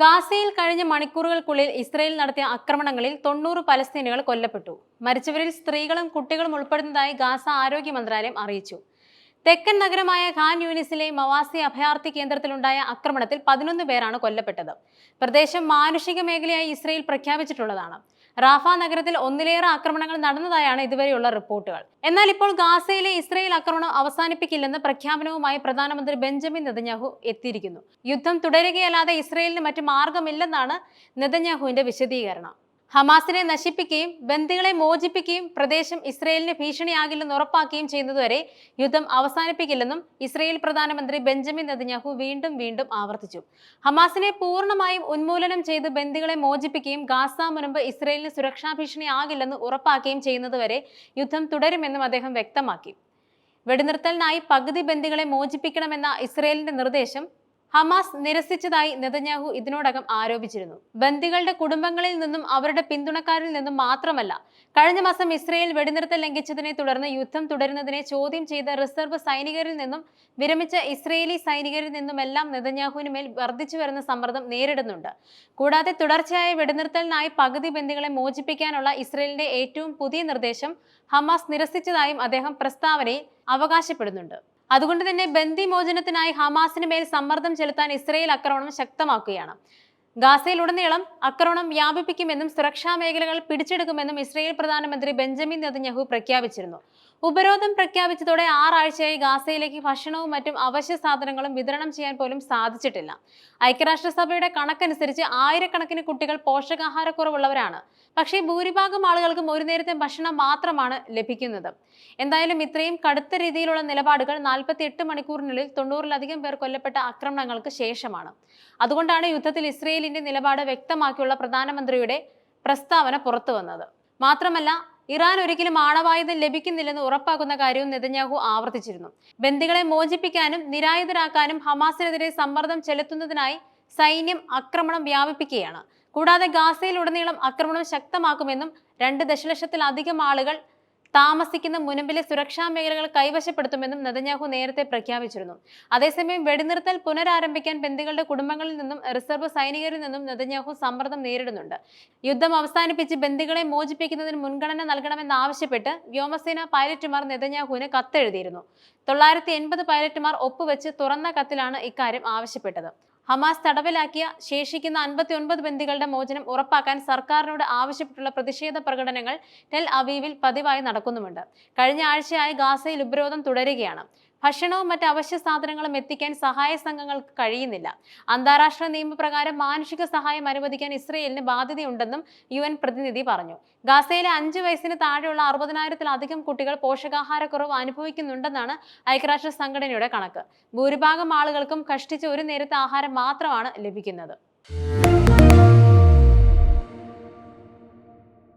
ഗാസയിൽ കഴിഞ്ഞ മണിക്കൂറുകൾക്കുള്ളിൽ ഇസ്രയേൽ നടത്തിയ ആക്രമണങ്ങളിൽ തൊണ്ണൂറ് പലസ്തീനുകൾ കൊല്ലപ്പെട്ടു. മരിച്ചവരിൽ സ്ത്രീകളും കുട്ടികളും ഉൾപ്പെടുന്നതായി ഗാസ ആരോഗ്യ മന്ത്രാലയം അറിയിച്ചു. തെക്കൻ നഗരമായ ഖാൻ യൂനിസിലെ മവാസി അഭയാർത്ഥി കേന്ദ്രത്തിലുണ്ടായ ആക്രമണത്തിൽ പതിനൊന്ന് പേരാണ് കൊല്ലപ്പെട്ടത്. പ്രദേശം മാനുഷിക മേഖലയായി ഇസ്രയേൽ പ്രഖ്യാപിച്ചിട്ടുള്ളതാണ്. റാഫ നഗരത്തിൽ ഒന്നിലേറെ ആക്രമണങ്ങൾ നടന്നതായാണ് ഇതുവരെയുള്ള റിപ്പോർട്ടുകൾ. എന്നാൽ ഇപ്പോൾ ഗാസയിലെ ഇസ്രയേൽ ആക്രമണം അവസാനിപ്പിക്കില്ലെന്ന് പ്രഖ്യാപനവുമായി പ്രധാനമന്ത്രി ബെഞ്ചമിൻ നെതന്യാഹു എത്തിയിരിക്കുന്നു. യുദ്ധം തുടരുകയല്ലാതെ ഇസ്രയേലിന് മറ്റു മാർഗമില്ലെന്നാണ് നെതന്യാഹുവിന്റെ വിശദീകരണം. ഹമാസിനെ നശിപ്പിക്കുകയും ബന്ദികളെ മോചിപ്പിക്കുകയും പ്രദേശം ഇസ്രയേലിന് ഭീഷണിയാകില്ലെന്ന് ഉറപ്പാക്കുകയും ചെയ്യുന്നതുവരെ യുദ്ധം അവസാനിപ്പിക്കില്ലെന്നും ഇസ്രയേൽ പ്രധാനമന്ത്രി ബെഞ്ചമിൻ നെതന്യാഹു വീണ്ടും വീണ്ടും ആവർത്തിച്ചു. ഹമാസിനെ പൂർണമായും ഉന്മൂലനം ചെയ്ത് ബന്ദികളെ മോചിപ്പിക്കുകയും ഗാസ മുൻപ് ഇസ്രയേലിന് സുരക്ഷാ ഭീഷണിയാകില്ലെന്ന് ഉറപ്പാക്കുകയും ചെയ്യുന്നതുവരെ യുദ്ധം തുടരുമെന്നും അദ്ദേഹം വ്യക്തമാക്കി. വെടിനിർത്തലിനായി പകുതി ബന്ദികളെ മോചിപ്പിക്കണമെന്ന ഇസ്രയേലിന്റെ നിർദ്ദേശം ഹമാസ് നിരസിച്ചതായി നെതന്യാഹു ഇതിനോടകം ആരോപിച്ചിരുന്നു. ബന്ദികളുടെ കുടുംബങ്ങളിൽ നിന്നും അവരുടെ പിന്തുണക്കാരിൽ നിന്നും മാത്രമല്ല കഴിഞ്ഞ മാസം ഇസ്രയേൽ വെടിനിർത്തൽ ലംഘിച്ചതിനെ തുടർന്ന് യുദ്ധം തുടരുന്നതിനെ ചോദ്യം ചെയ്ത റിസർവ് സൈനികരിൽ നിന്നും വിരമിച്ച ഇസ്രയേലി സൈനികരിൽ നിന്നുമെല്ലാം നെതന്യാഹുവിന് മേൽ വർദ്ധിച്ചു വരുന്ന സമ്മർദ്ദം നേരിടുന്നുണ്ട്. കൂടാതെ തുടർച്ചയായ വെടിനിർത്തലിനായി പകുതി ബന്ദികളെ മോചിപ്പിക്കാനുള്ള ഇസ്രയേലിന്റെ ഏറ്റവും പുതിയ നിർദ്ദേശം ഹമാസ് നിരസിച്ചതായും അദ്ദേഹം പ്രസ്താവനയിൽ അവകാശപ്പെടുന്നുണ്ട്. അതുകൊണ്ട് തന്നെ ബന്ദി മോചനത്തിനായി ഹമാസിന് മേൽ സമ്മർദ്ദം ചെലുത്താൻ ഇസ്രയേൽ ആക്രമണം ശക്തമാക്കുകയാണ്. ഗാസയിലുടനീളം ആക്രമണം വ്യാപിപ്പിക്കുമെന്നും സുരക്ഷാ മേഖലകൾ പിടിച്ചെടുക്കുമെന്നും ഇസ്രയേൽ പ്രധാനമന്ത്രി ബെഞ്ചമിൻ നെതന്യാഹു പ്രഖ്യാപിച്ചിരുന്നു. ഉപരോധം പ്രഖ്യാപിച്ചതോടെ ആറാഴ്ചയായി ഗാസയിലേക്ക് ഭക്ഷണവും മറ്റും അവശ്യ സാധനങ്ങളും വിതരണം ചെയ്യാൻ പോലും സാധിച്ചിട്ടില്ല. ഐക്യരാഷ്ട്രസഭയുടെ കണക്കനുസരിച്ച് ആയിരക്കണക്കിന് കുട്ടികൾ പോഷകാഹാരക്കുറവുള്ളവരാണ്. പക്ഷേ ഭൂരിഭാഗം ആളുകൾക്കും ഒരു നേരത്തെ ഭക്ഷണം മാത്രമാണ് ലഭിക്കുന്നത്. എന്തായാലും ഇത്രയും കടുത്ത രീതിയിലുള്ള നിലപാടുകൾ നാൽപ്പത്തി എട്ട് മണിക്കൂറിനുള്ളിൽ തൊണ്ണൂറിലധികം പേർ കൊല്ലപ്പെട്ട ആക്രമണങ്ങൾക്ക് ശേഷമാണ്. അതുകൊണ്ടാണ് യുദ്ധത്തിൽ ഇസ്രയേലിന്റെ നിലപാട് വ്യക്തമാക്കിയുള്ള പ്രധാനമന്ത്രിയുടെ പ്രസ്താവന പുറത്തു വന്നത്. മാത്രമല്ല ഇറാൻ ഒരിക്കലും ആണവായുധം ലഭിക്കുന്നില്ലെന്ന് ഉറപ്പാക്കുന്ന കാര്യവും നെതന്യാഹു ആവർത്തിച്ചിരുന്നു. ബന്ദികളെ മോചിപ്പിക്കാനും നിരായുധരാക്കാനും ഹമാസിനെതിരെ സമ്മർദ്ദം ചെലുത്തുന്നതിനായി സൈന്യം ആക്രമണം വ്യാപിപ്പിക്കുകയാണ്. കൂടാതെ ഗാസയിൽ ഉടനീളം ആക്രമണം ശക്തമാക്കുമെന്നും രണ്ട് ദശലക്ഷത്തിലധികം ആളുകൾ താമസിക്കുന്ന മുനമ്പിലെ സുരക്ഷാ മേഖലകൾ കൈവശപ്പെടുത്തുമെന്നും നെതന്യാഹു നേരത്തെ പ്രഖ്യാപിച്ചിരുന്നു. അതേസമയം വെടിനിർത്തൽ പുനരാരംഭിക്കാൻ ബന്ദികളുടെ കുടുംബങ്ങളിൽ നിന്നും റിസർവ് സൈനികരിൽ നിന്നും നെതന്യാഹു സമ്മർദ്ദം നേരിടുന്നുണ്ട്. യുദ്ധം അവസാനിപ്പിച്ച് ബന്ദികളെ മോചിപ്പിക്കുന്നതിന് മുൻഗണന നൽകണമെന്നാവശ്യപ്പെട്ട് വ്യോമസേന പൈലറ്റുമാർ നെതന്യാഹുവിന് കത്തെഴുതിയിരുന്നു. തൊള്ളായിരത്തി എൺപത് പൈലറ്റുമാർ ഒപ്പുവെച്ച് തുറന്ന കത്തിലാണ് ഇക്കാര്യം ആവശ്യപ്പെട്ടത്. ഹമാസ് തടവിലാക്കിയ ശേഷിക്കുന്ന അൻപത്തി ഒൻപത് ബന്ദികളുടെ മോചനം ഉറപ്പാക്കാൻ സർക്കാരിനോട് ആവശ്യപ്പെട്ടുള്ള പ്രതിഷേധ പ്രകടനങ്ങൾ ടെൽ അവീവിൽ പതിവായി നടക്കുന്നുമുണ്ട്. കഴിഞ്ഞ ആഴ്ചയായി ഗാസയിൽ ഉപരോധം തുടരുകയാണ്. ഭക്ഷണവും മറ്റ് അവശ്യ സാധനങ്ങളും എത്തിക്കാൻ സഹായ സംഘങ്ങൾക്ക് കഴിയുന്നില്ല. അന്താരാഷ്ട്ര നിയമപ്രകാരം മാനുഷിക സഹായം അനുവദിക്കാൻ ഇസ്രയേലിന് ബാധ്യതയുണ്ടെന്നും യു എൻ പ്രതിനിധി പറഞ്ഞു. ഗാസയിലെ അഞ്ച് വയസ്സിന് താഴെയുള്ള അറുപതിനായിരത്തിലധികം കുട്ടികൾ പോഷകാഹാരക്കുറവ് അനുഭവിക്കുന്നുണ്ടെന്നാണ് ഐക്യരാഷ്ട്ര സംഘടനയുടെ കണക്ക്. ഭൂരിഭാഗം ആളുകൾക്കും കഷ്ടിച്ച് ഒരു നേരത്തെ ആഹാരം മാത്രമാണ് ലഭിക്കുന്നത്.